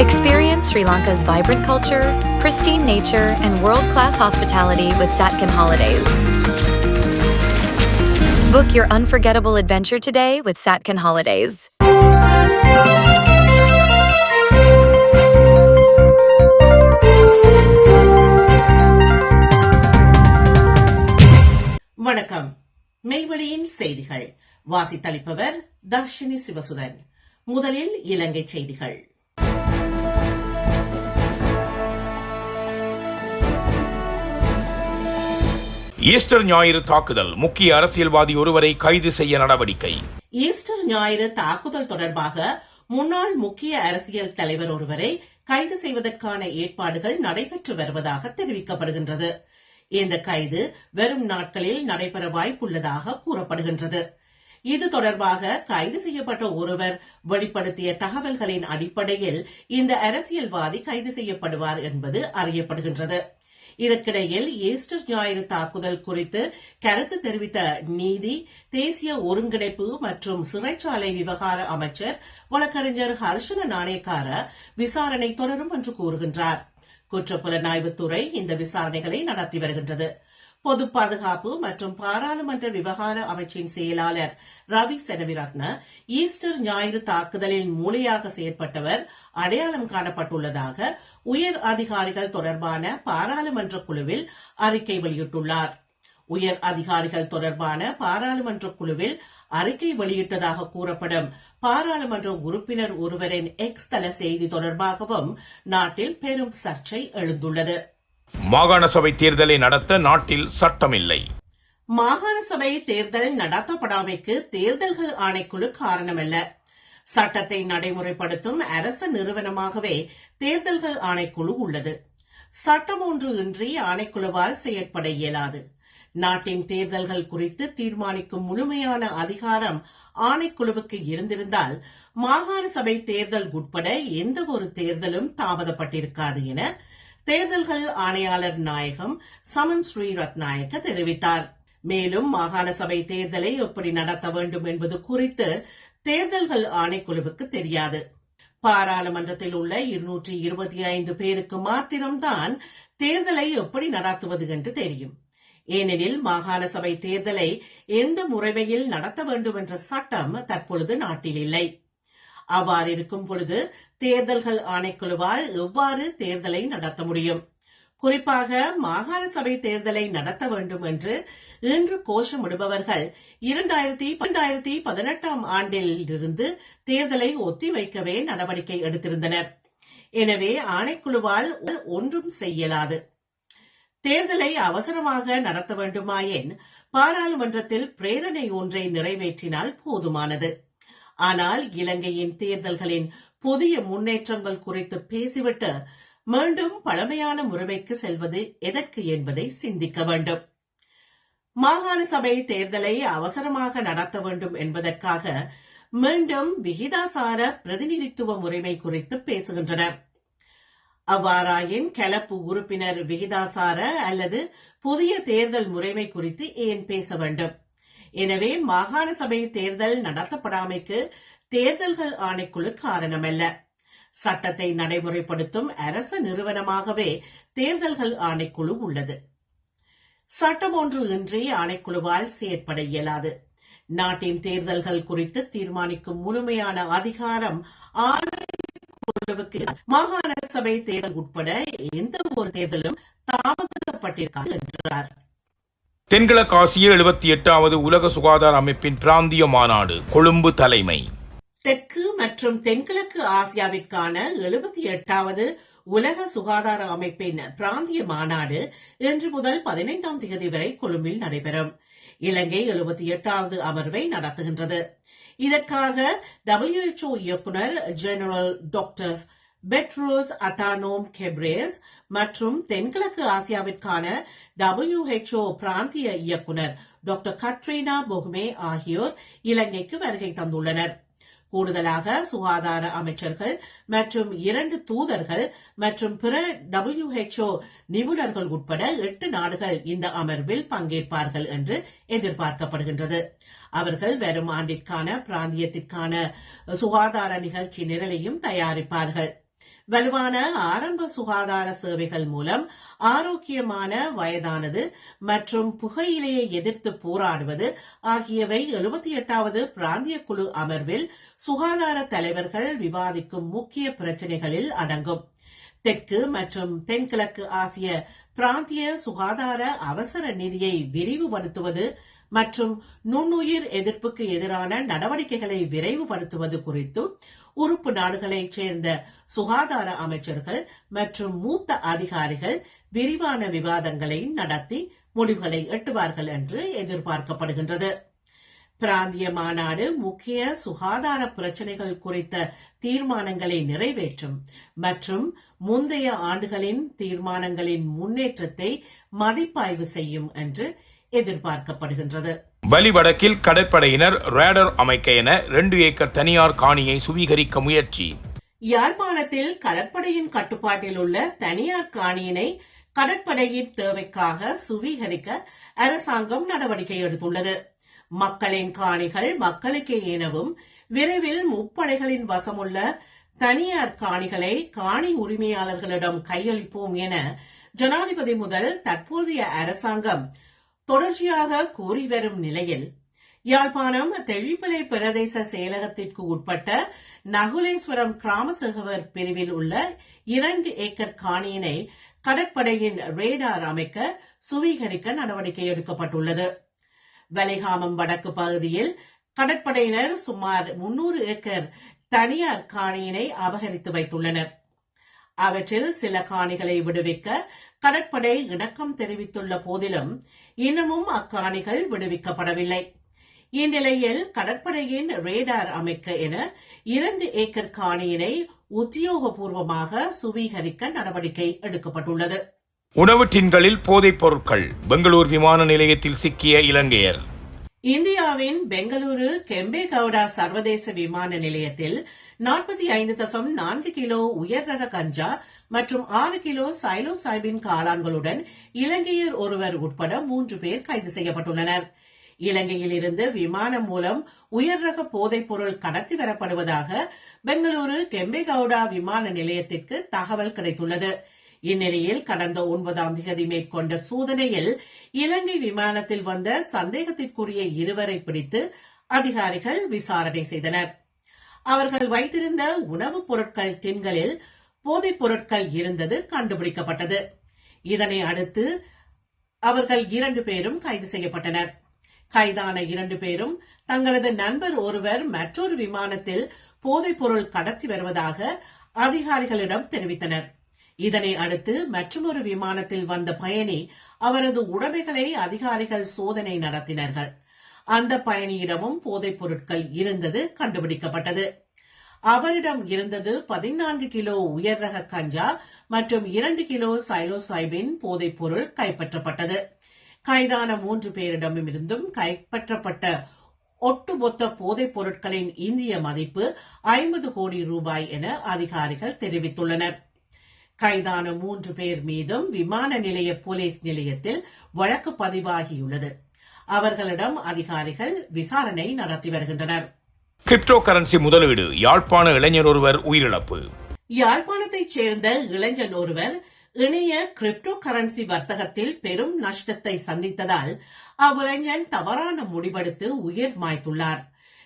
Experience Sri Lanka's vibrant culture, pristine nature, and world class hospitality with Satkin Holidays. Book your unforgettable adventure today with Satkin Holidays. வணக்கம் மெய்வழியின் செய்திகள் வாசித்தளிப்பவர் தர்ஷினி சிவசுதன் முதலில் இலங்கை செய்திகள் Easter ஞாயிறு தாக்குதல். முக்கிய அரசியல்வாதி ஒருவரை கைது செய்ய நடவடிக்கை. ஈஸ்டர் ஞாயிறு தாக்குதல் தொடர்பாக முன்னாள் முக்கிய அரசியல் தலைவர் ஒருவரை கைது செய்வதற்கான ஏற்பாடுகள் நடைபெற்று வருவதாக தெரிவிக்கப்படுகின்றது. இந்த கைது வெறும் நாட்களில் நடைபெற வாய்ப்புள்ளதாக கூறப்படுகின்றது. இது தொடர்பாக கைது செய்யப்பட்ட ஒருவர் வெளிப்படுத்திய தகவல்களின் அடிப்படையில் இந்த அரசியல்வாதி கைது செய்யப்படுவார் என்பது அறியப்படுகின்றது. இதற்கிடையில் ஈஸ்டர் ஞாயிறு தாக்குதல் குறித்து கருத்து தெரிவித்த நீதி தேசிய ஒருங்கிணைப்பு மற்றும் சிறைச்சாலை விவகார அமைச்சர் வழக்கறிஞர் ஹர்ஷன நாணயக்கார விசாரணை தொடரும் என்று கூறுகின்றார். குற்றப்புலனாய்வுத்துறை இந்த விசாரணைகளை நடத்தி வருகின்றது. பொது பாதுகாப்பு மற்றும் பாராளுமன்ற விவகார அமைச்சின் செயலாளர் ரவி செனவிரத்ன ஈஸ்டர் ஞாயிறு தாக்குதலின் மூளையாக செயற்பட்டவர் அடையாளம் காணப்பட்டுள்ளதாக உயர் அதிகாரிகள் தொடர்பான பாராளுமன்ற குழுவில் அறிக்கை வெளியிட்டுள்ளார். உயர் அதிகாரிகள் தொடர்பான பாராளுமன்ற குழுவில் அறிக்கை வெளியிட்டதாக கூறப்படும் பாராளுமன்ற உறுப்பினர் ஒருவரின் எக்ஸ் தள செய்தி தொடர்பாகவும் நாட்டில் பெரும் சர்ச்சை எழுந்துள்ளது. மாகாண சபை தேர்தலை நடத்த நாட்டில் சட்டமில்லை. மாகாண சபை தேர்தல் நடத்தப்படாமைக்கு தேர்தல்கள் ஆணைக்குழு காரணமல்ல. சட்டத்தை நடைமுறைப்படுத்தும் அரசு நிறுவனமாகவே தேர்தல்கள் ஆணைக்குழு உள்ளது. சட்டம் ஒன்று இன்றி ஆணைக்குழுவால் செயற்பட இயலாது. நாட்டின் தேர்தல்கள் குறித்து தீர்மானிக்கும் முழுமையான அதிகாரம் ஆணைக்குழுவுக்கு இருந்திருந்தால் மாகாண சபை தேர்தல் உட்பட எந்த ஒரு தேர்தலும் தாமதப்பட்டிருக்காது என தேர்தல்கள் ஆணையாளர் நாயகம் சமன் ஸ்ரீரத்நாயக்க தெரிவித்தார். மேலும் மாகாண சபை தேர்தலை எப்படி நடத்த வேண்டும் என்பது குறித்து தேர்தல்கள் ஆணைக்குழுவுக்கு தெரியாது. பாராளுமன்றத்தில் உள்ள இருநூற்றி இருபத்தி ஐந்து பேருக்கு மாத்திரம்தான் தேர்தலை எப்படி நடத்துவது என்று தெரியும். ஏனெனில் மாகாண சபை தேர்தலை எந்த முறைமையில் நடத்த வேண்டும் என்ற சட்டம் தற்பொழுது நாட்டில் இல்லை. அவ்வாறு இருக்கும் பொழுது தேர்தல்கள் ஆணைக்குழுவால் எவ்வாறு தேர்தலை நடத்த முடியும்? குறிப்பாக மாகாண சபை தேர்தலை நடத்த வேண்டும் என்று இன்று கோஷமிடுபவர்கள் இரண்டாயிரத்தி இரண்டாயிரத்தி பதினெட்டாம் ஆண்டில் இருந்து தேர்தலை ஒத்திவைக்கவே நடவடிக்கை எடுத்திருந்தனர். எனவே ஆணைக்குழுவால் ஒன்றும் செய்யலாது. தேர்தலை அவசரமாக நடத்த வேண்டுமாயின் பாராளுமன்றத்தில் பிரேரணை ஒன்றை நிறைவேற்றினால் போதுமானது. ஆனால் இலங்கையின் தேர்தல்களின் புதிய முன்னேற்றங்கள் குறித்து பேசிவிட்டு மீண்டும் பழமையான முறைமைக்கு செல்வது எதற்கு என்பதை சிந்திக்க வேண்டும். மாகாண சபை தேர்தலை அவசரமாக நடத்த வேண்டும் என்பதற்காக மீண்டும் விகிதாசார பிரதிநிதித்துவ முறைமை குறித்து பேசுகின்றனர். அவ்வாறாயின் கலப்பு உறுப்பினர் விகிதாசார அல்லது புதிய தேர்தல் முறைமை குறித்து ஏன் பேச வேண்டும்? எனவே மாகாண சபை தேர்தல் நடத்தப்படாமைக்கு தேர்தல்கள் ஆணைக்குழு காரணமல்ல. சட்டத்தை நடைமுறைப்படுத்தும் அரசு நிறுவனமாகவே தேர்தல்கள் ஆணைக்குழு உள்ளது. சட்டம் ஒன்று இன்றி ஆணைக்குழுவால் செயற்பட இயலாது. நாட்டின் தேர்தல்கள் குறித்து தீர்மானிக்கும் முழுமையான அதிகாரம் ஆணைக்குழுவுக்கு மாகாண சபை தேர்தல் உட்பட எந்த ஒரு தேர்தலும் தாமதப்பட்டிருக்காது என்றார். தென்கிழக்காசிய எழுபத்தி எட்டாவது உலக சுகாதார அமைப்பின் பிராந்திய மாநாடு கொழும்பு தலைமை. தெற்கு மற்றும் தென்கிழக்கு ஆசியாவிற்கான எழுபத்தி எட்டாவது உலக சுகாதார அமைப்பின் பிராந்திய மாநாடு இன்று முதல் பதினைந்தாம் தேதி வரை கொழும்பில் நடைபெறும். இலங்கை எழுபத்தி எட்டாவது அமர்வை நடத்துகின்றது. இதற்காக டபிள்யூஎச்ஓ இயக்குனர் general doctor Tedros Adhanom Ghebreyesus மற்றும் தென்கிழக்கு ஆசியாவிற்கான டபிள்யூஹெச்ஓ பிராந்திய இயக்குனர் டாக்டர் கட்ரீனா பொகுமே ஆகியோர் இலங்கைக்கு வருகை தந்துள்ளனர். கூடுதலாக சுகாதார அமைச்சர்கள் மற்றும் இரண்டு தூதர்கள் மற்றும் பிற டபிள்யூஹெச்ஓ நிபுணர்கள் உட்பட எட்டு நாடுகள் இந்த அமர்வில் பங்கேற்பார்கள் என்று எதிர்பார்க்கப்படுகின்றது. அவர்கள் வரும் ஆண்டிற்கான பிராந்தியத்திற்கான சுகாதார நிகழ்ச்சி நிரலையும் தயாரிப்பார்கள். வலுவான ஆரம்ப சுகாதார சேவைகள் மூலம் ஆரோக்கியமான வயதானது மற்றும் புகையிலையை எதிர்த்து போராடுவது ஆகியவை எழுபத்தி எட்டாவது பிராந்திய குழு அமர்வில் சுகாதார தலைவர்கள் விவாதிக்கும் முக்கிய பிரச்சனைகளில் அடங்கும். தெற்கு மற்றும் தென்கிழக்கு ஆசிய பிராந்திய சுகாதார அவசர நிதியை விரிவுபடுத்துவது மற்றும் நுண்ணுயிர் எதிர்ப்புக்கு எதிரான நடவடிக்கைகளை விரைவுபடுத்துவது குறித்தும் உறுப்பு நாடுகளைச் சேர்ந்த சுகாதார அமைச்சர்கள் மற்றும் மூத்த அதிகாரிகள் விரிவான விவாதங்களை நடத்தி முடிவுகளை எட்டுவார்கள் என்று எதிர்பார்க்கப்படுகின்றது. பிராந்திய மாநாடு முக்கிய சுகாதார பிரச்சினைகள் குறித்த தீர்மானங்களை நிறைவேற்றும் மற்றும் முந்தைய ஆண்டுகளின் தீர்மானங்களின் முன்னேற்றத்தை மதிப்பாய்வு செய்யும் என்று எதிர்பார்க்கப்படுகின்றது. வலிவடக்கில் கடற்படையினர் ரேடர் அமைக்க என ரெண்டு ஏக்கர் தனியார் காணியை சுவீகரிக்க முயற்சி. யாழ்ப்பாணத்தில் கடற்படையின் கட்டுப்பாட்டில் உள்ள தனியார் காணியினை கடற்படையின் தேவைக்காக சுவீகரிக்க அரசாங்கம் நடவடிக்கை எடுத்துள்ளது. மக்களின் காணிகள் மக்களுக்கே எனவும் விரைவில் முப்படைகளின் வசமுள்ள தனியார் காணிகளை காணி உரிமையாளர்களிடம் கையளிப்போம் என ஜனாதிபதி முதல் தற்போதைய அரசாங்கம் தொடர்ச்சியாக கூறி வரும் நிலையில் யாழ்ப்பாணம் தெளிப்பிலை பிரதேச செயலகத்திற்கு உட்பட்ட நகுலேஸ்வரம் கிராமசகவர் பிரிவில் உள்ள இரண்டு ஏக்கர் காணியினை கடற்படையின் ரேடார் அமைக்க சுவீகரிக்க நடவடிக்கை எடுக்கப்பட்டுள்ளது. வலிகாமம் வடக்கு பகுதியில் கடற்படையினர் சுமார் முன்னூறு ஏக்கர் தனியார் காணியினை அபகரித்து வைத்துள்ளனர். அவற்றில் சில காணிகளை விடுவிக்க கடற்படை இணக்கம் தெரிவித்துள்ள போதிலும் இன்னமும் அக்காணிகள் விடுவிக்கப்படவில்லை. இந்நிலையில் கடற்படையின் ரேடார் அமைக்க என இரண்டு ஏக்கர் காணியினை உத்தியோகபூர்வமாக சுவீகரிக்க நடவடிக்கை எடுக்கப்பட்டுள்ளது. உணவு டின்களில் போதைப் பொருட்கள் பெங்களூர் விமான நிலையத்தில் சிக்கிய இலங்கையர். இந்தியாவின் பெங்களூரு கெம்பேகவுடா சர்வதேச விமான நிலையத்தில் நாற்பத்தி ஐந்து தசம் நான்கு கிலோ உயர் ரக கஞ்சா மற்றும் ஆறு கிலோ சைலோசாய்பின் காளான்களுடன் இலங்கையர் ஒருவர் உட்பட மூன்று பேர் கைது செய்யப்பட்டுள்ளனர். இலங்கையில் இருந்து விமானம் மூலம் உயர் ரக போதைப் பொருள் கடத்தி வரப்படுவதாக பெங்களூரு கெம்பேகவுடா விமான நிலையத்திற்கு தகவல் கிடைத்துள்ளது. இந்நிலையில் கடந்த ஒன்பதாம் தேதி மேற்கொண்ட சோதனையில் இலங்கை விமானத்தில் வந்த சந்தேகத்திற்குரிய இருவரை பிடித்து அதிகாரிகள் விசாரணை செய்தனர். அவர்கள் வைத்திருந்த உணவுப் பொருட்கள் டின்களில் போதைப் பொருட்கள் இருந்தது கண்டுபிடிக்கப்பட்டது. இதனை அடுத்து அவர்கள் இரண்டு பேரும் கைது செய்யப்பட்டனர். கைதான இரண்டு பேரும் தங்களது நண்பர் ஒருவர் மற்றொரு விமானத்தில் போதைப் பொருள் கடத்தி வருவதாக அதிகாரிகளிடம் தெரிவித்தனர். இதனை அடுத்து மற்றொரு விமானத்தில் வந்த பயணி அவரது உடைமைகளை அதிகாரிகள் சோதனை நடத்தினார்கள். அந்த பயணியிடமும் போதைப் பொருட்கள் இருந்தது கண்டுபிடிக்கப்பட்டது. அவரிடம் இருந்தது பதினான்கு கிலோ உயர் ரக கஞ்சா மற்றும் இரண்டு கிலோ சைலோசைபின் போதைப் பொருள் கைப்பற்றப்பட்டது. கைதான மூன்று பேரிடமிருந்தும் கைப்பற்றப்பட்ட ஒட்டுமொத்த போதைப் பொருட்களின் இந்திய மதிப்பு ஐம்பது கோடி ரூபாய் என அதிகாரிகள் தெரிவித்துள்ளனர். கைதான மூன்று பேர் மீதும் விமான நிலைய போலீஸ் நிலையத்தில் வழக்கு பதிவாகியுள்ளது. அவர்களிடம் அதிகாரிகள் விசாரணை நடத்தி வருகின்றனர். கிரிப்டோ கரன்சி முதலீடு. யாழ்ப்பாண இளைஞர் ஒருவர் உயிரிழப்பு. யாழ்ப்பாணத்தைச் சேர்ந்த இளைஞன் ஒருவர் இணைய கிரிப்டோ கரன்சி வர்த்தகத்தில் பெரும் நஷ்டத்தை சந்தித்ததால் அவ்விளைஞன் தவறான முடிவெடுத்து உயிர் மாய்த்துள்ளார்.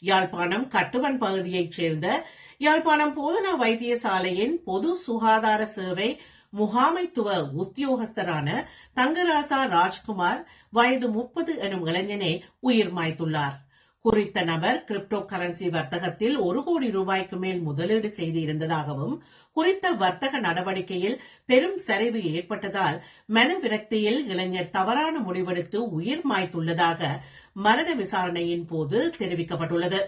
யாழ்ப்பாணம் கட்டுவன் பகுதியைச் சேர்ந்த யாழ்ப்பாணம் போதனா வைத்தியசாலையின் பொது சுகாதார சேவை முகாமைத்துவ உத்தியோகஸ்தரான தங்கராசா ராஜ்குமார் வயது முப்பது எனும் இளைஞனை உயிர் மாய்த்துள்ளார். குறித்த நபர் கிரிப்டோ கரன்சி வர்த்தகத்தில் ஒரு கோடி ரூபாய்க்கு மேல் முதலீடு செய்து இருந்ததாகவும் குறித்த வர்த்தக நடவடிக்கையில் பெரும் சரிவு ஏற்பட்டதால் மன விரக்தியில் இளைஞர் தவறான முடிவெடுத்து உயிர் மாய்த்துள்ளதாக மரண விசாரணையின் போது தெரிவிக்கப்பட்டுள்ளது.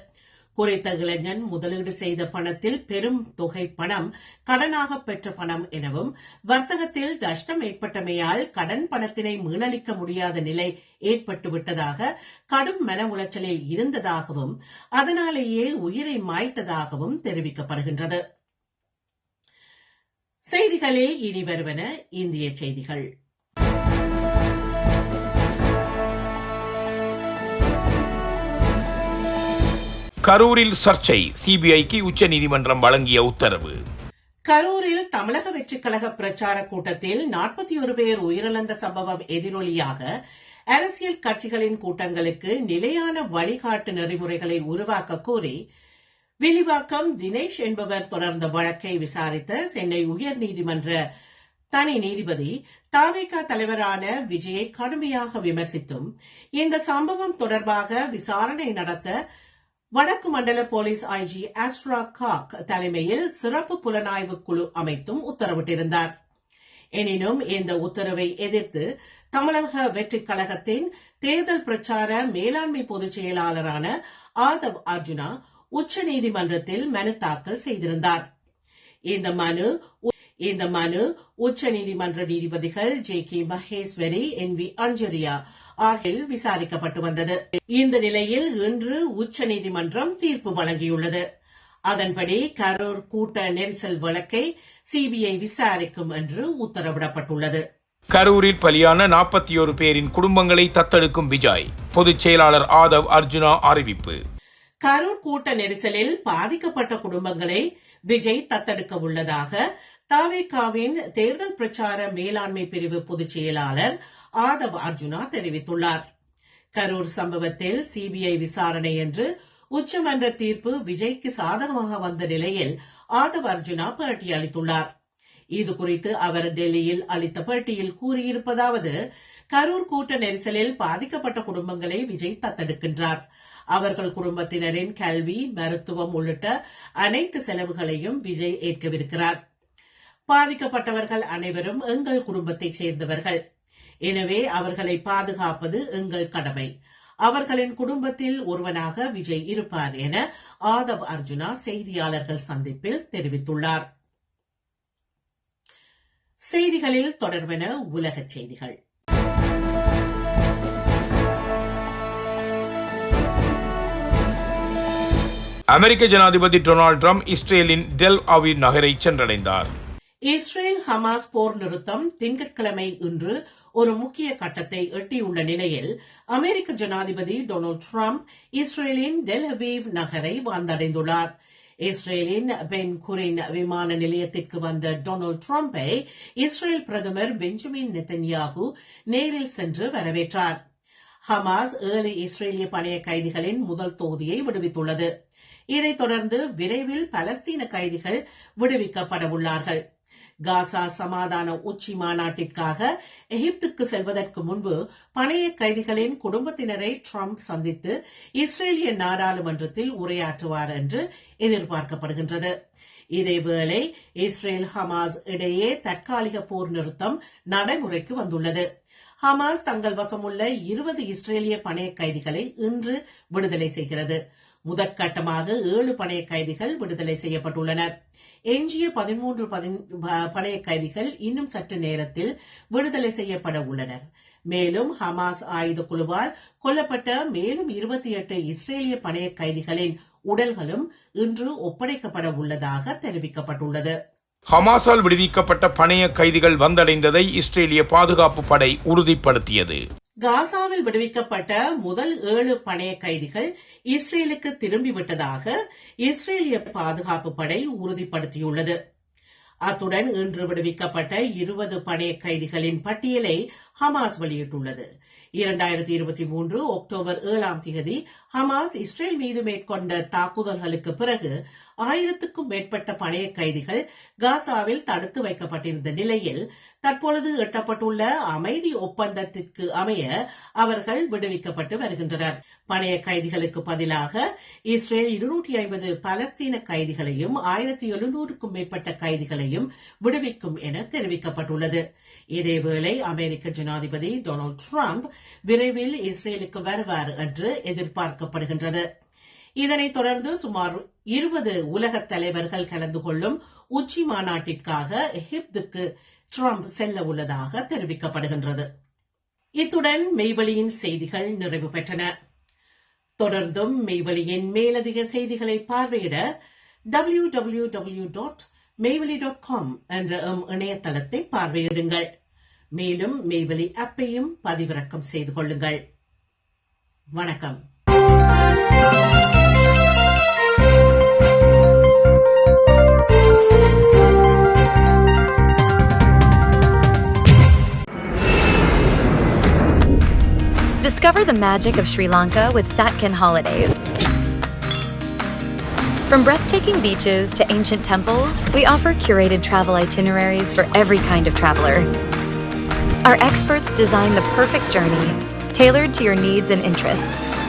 குறித்த இளைஞன் முதலீடு செய்த பணத்தில் பெரும் தொகை பணம் கடனாக பெற்ற பணம் எனவும் வர்த்தகத்தில் நஷ்டம் ஏற்பட்டமையால் கடன் பணத்தினை மீளளிக்க முடியாத நிலை ஏற்பட்டுவிட்டதாக கடும் மன உளைச்சலில் இருந்ததாகவும் அதனாலேயே உயிரை மாய்த்ததாகவும் தெரிவிக்கப்படுகின்றது. செய்திகளில் இனி வருவன இந்திய செய்திகள். கரூரில் சர்ச்சை. சிபிஐக்கு உச்சநீதிமன்றம் வழங்கிய உத்தரவு. கரூரில் தமிழக வெற்றிக் கழக பிரச்சார கூட்டத்தில் நாற்பத்தி ஒரு பேர் உயிரிழந்த சம்பவம் எதிரொலியாக அரசியல் கட்சிகளின் கூட்டங்களுக்கு நிலையான வழிகாட்டு நெறிமுறைகளை உருவாக்க கோரி விரிவாக்கம் தினேஷ் என்பவர் தொடர்ந்த வழக்கை விசாரித்த சென்னை உயர்நீதிமன்ற தனி நீதிபதி தாவேகா தலைவரான விஜயை கடுமையாக விமர்சித்தும் இந்த சம்பவம் தொடர்பாக விசாரணை நடத்த வடக்கு மண்டல போலீஸ் ஐஜி ஆஸ்ட்ரா காக் தலைமையில் சிறப்பு புலனாய்வு குழு அமைத்தும் உத்தரவிட்டிருந்தார். எனினும் இந்த உத்தரவை எதிர்த்து தமிழக வெற்றிக் கழகத்தின் தேர்தல் பிரச்சார மேலாண்மை பொதுச் செயலாளரான ஆதவ் அர்ஜுனா உச்சநீதிமன்றத்தில் மனு தாக்கல் செய்திருந்தார். இந்த மனு இந்த மனு உச்சநீதிமன்ற நீதிபதிகள் J K Maheshwari N V Anjaria ஆகியோர் விசாரிக்கப்பட்டு வந்தது. இந்த நிலையில் இன்று உச்சநீதிமன்றம் தீர்ப்பு வழங்கியுள்ளது. அதன்படி கரூர் கூட்ட நெரிசல் வழக்கை சிபிஐ விசாரிக்கும் என்று உத்தரவிடப்பட்டுள்ளது. கரூரில் பலியான நாற்பத்தி ஒரு பேரின் குடும்பங்களை தத்தெடுக்கும் விஜய் பொதுச் செயலாளர் ஆதவ் அர்ஜுனா அறிவிப்பு. கரூர் கூட்ட நெரிசலில் பாதிக்கப்பட்ட குடும்பங்களை விஜய் தத்தெடுக்க உள்ளதாக தாவேகாவின் தேர்தல் பிரச்சார மேலாண்மை பிரிவு பொதுச் செயலாளர் ஆதவ் அர்ஜுனா தெரிவித்துள்ளார். கரூர் சம்பவத்தில் சிபிஐ விசாரணை என்று உச்சமன்ற தீர்ப்பு விஜய்க்கு சாதகமாக வந்த நிலையில் ஆதவ் அர்ஜுனா பேட்டி அளித்துள்ளார். இது குறித்து அவர் டெல்லியில் அளித்த பேட்டியில் கூறியிருப்பதாவது கரூர் கூட்ட நெரிசலில் பாதிக்கப்பட்ட குடும்பங்களை விஜய் தத்தெடுக்கின்றார். அவர்கள் குடும்பத்தினரின் கல்வி மருத்துவம் உள்ளிட்ட அனைத்து செலவுகளையும் விஜய் ஏற்கவிருக்கிறார். பாதிக்கப்பட்டவர்கள் அனைவரும் எங்கள் குடும்பத்தைச் சேர்ந்தவர்கள். எனவே அவர்களை பாதுகாப்பது எங்கள் கடமை. அவர்களின் குடும்பத்தில் ஒருவனாக விஜய் இருப்பார் என ஆதவ் அர்ஜுனா செய்தியாளர்கள் சந்திப்பில் தெரிவித்துள்ளார். செய்திகளில் தொடர்வென உலகச் செய்திகள். அமெரிக்க ஜனாதிபதி டொனால்ட் ட்ரம்ப் இஸ்ரேலின் டெல் அவி நகரை சென்றடைந்தார். இஸ்ரேல் ஹமாஸ் போர் நிறுத்தம் திங்கட்கிழமை இன்று ஒரு முக்கிய கட்டத்தை எட்டியுள்ள நிலையில் அமெரிக்க ஜனாதிபதி டொனால்டு டிரம்ப் இஸ்ரேலின் டெல்ஹவீவ் நகரை வந்தடைந்துள்ளார். இஸ்ரேலின் பென் குரின் விமான நிலையத்திற்கு வந்த டொனால்டு டிரம்பை இஸ்ரேல் பிரதமர் பெஞ்சமின் நெத்தன்யாகு நேரில் சென்று வரவேற்றார். ஹமாஸ் ஏழு இஸ்ரேலிய பணைய கைதிகளின் முதல் தொகுதியை விடுவித்துள்ளது. இதைத் தொடர்ந்து விரைவில் பலஸ்தீன கைதிகள் விடுவிக்கப்பட உள்ளார்கள். காசா சமாதான உச்சி மாநாட்டிற்காக எகிப்துக்கு செல்வதற்கு முன்பு பணைய கைதிகளின் குடும்பத்தினரை ட்ரம்ப் சந்தித்து இஸ்ரேலிய நாடாளுமன்றத்தில் உரையாற்றுவார் என்று எதிர்பார்க்கப்படுகின்றது. இதேவேளை இஸ்ரேல் ஹமாஸ் இடையே தற்காலிக போர் நிறுத்தம் நடைமுறைக்கு வந்துள்ளது. ஹமாஸ் தங்கள் வசமுள்ள இருபது இஸ்ரேலிய பணைய கைதிகளை இன்று விடுதலை செய்கிறது. முதற்கட்டமாக ஏழு பணைய கைதிகள் விடுதலை செய்யப்பட்டுள்ளனர். எஞ்சிய பதிமூன்று பணைய கைதிகள் இன்னும் சற்று நேரத்தில் விடுதலை செய்யப்பட உள்ளனர். மேலும் ஹமாஸ் ஆயுத குழுவால் கொல்லப்பட்ட மேலும் இருபத்தி எட்டு இஸ்ரேலிய பணைய கைதிகளின் உடல்களும் இன்று ஒப்படைக்கப்பட உள்ளதாக தெரிவிக்கப்பட்டுள்ளது. ஹமாஸால் விடுவிக்கப்பட்ட பணைய கைதிகள் வந்தடைந்ததை இஸ்ரேலிய பாதுகாப்பு படை உறுதிப்படுத்தியது. காசாவில் விடுவிக்கப்பட்ட முதல் ஏழு பணைய கைதிகள் இஸ்ரேலுக்கு திரும்பிவிட்டதாக இஸ்ரேலிய பாதுகாப்பு படை உறுதிப்படுத்தியுள்ளது. அத்துடன் இன்று விடுவிக்கப்பட்ட இருபது பணைய கைதிகளின் பட்டியலை ஹமாஸ் வெளியிட்டுள்ளது. இரண்டாயிரத்தி இருபத்தி மூன்று அக்டோபர் ஏழாம் தேதி ஹமாஸ் இஸ்ரேல் மீது மேற்கொண்ட தாக்குதல்களுக்கு பிறகு ஆயிரத்துக்கும் மேற்பட்ட பணைய கைதிகள் காசாவில் தடுத்து வைக்கப்பட்டிருந்த நிலையில் தற்பொழுது எட்டப்பட்டுள்ள அமைதி ஒப்பந்தத்திற்கு அமைய அவர்கள் விடுவிக்கப்பட்டு வருகின்றனர். பணைய கைதிகளுக்கு பதிலாக இஸ்ரேல் இருநூற்றி ஐம்பது பலஸ்தீன கைதிகளையும் ஆயிரத்தி எழுநூறுக்கும் மேற்பட்ட கைதிகளையும் விடுவிக்கும் என தெரிவிக்கப்பட்டுள்ளது. இதேவேளை அமெரிக்க ஜனாதிபதி டொனால்டு டிரம்ப் விரைவில் இஸ்ரேலுக்கு வருவார் என்று எதிர்பார்க்கப்படுகின்றது இதனைத் தொடர்ந்து சுமார் இருபது உலக தலைவர்கள் கலந்து கொள்ளும் உச்சி மாநாட்டிற்காக எகிப்துக்கு ட்ரம்ப் செல்ல உள்ளதாக தெரிவிக்கப்படுகின்றது. இத்துடன் மெய்வெளியின் செய்திகள் நிறைவு பெற்றன. தொடர்ந்தும் மெய்வெளியின் மேலதிக செய்திகளை பார்வையிட W W W dot dot com என்ற எம் இணையதளத்தை பார்வையிடுங்கள். மேலும் மெய்வெளி ஆப்பையும் பதிவிறக்கம் செய்து கொள்ளுங்கள். வணக்கம். Discover the magic of Sri Lanka with Satkin Holidays. From breathtaking beaches to ancient temples, we offer curated travel itineraries for every kind of traveler. Our experts design the perfect journey, tailored to your needs and interests,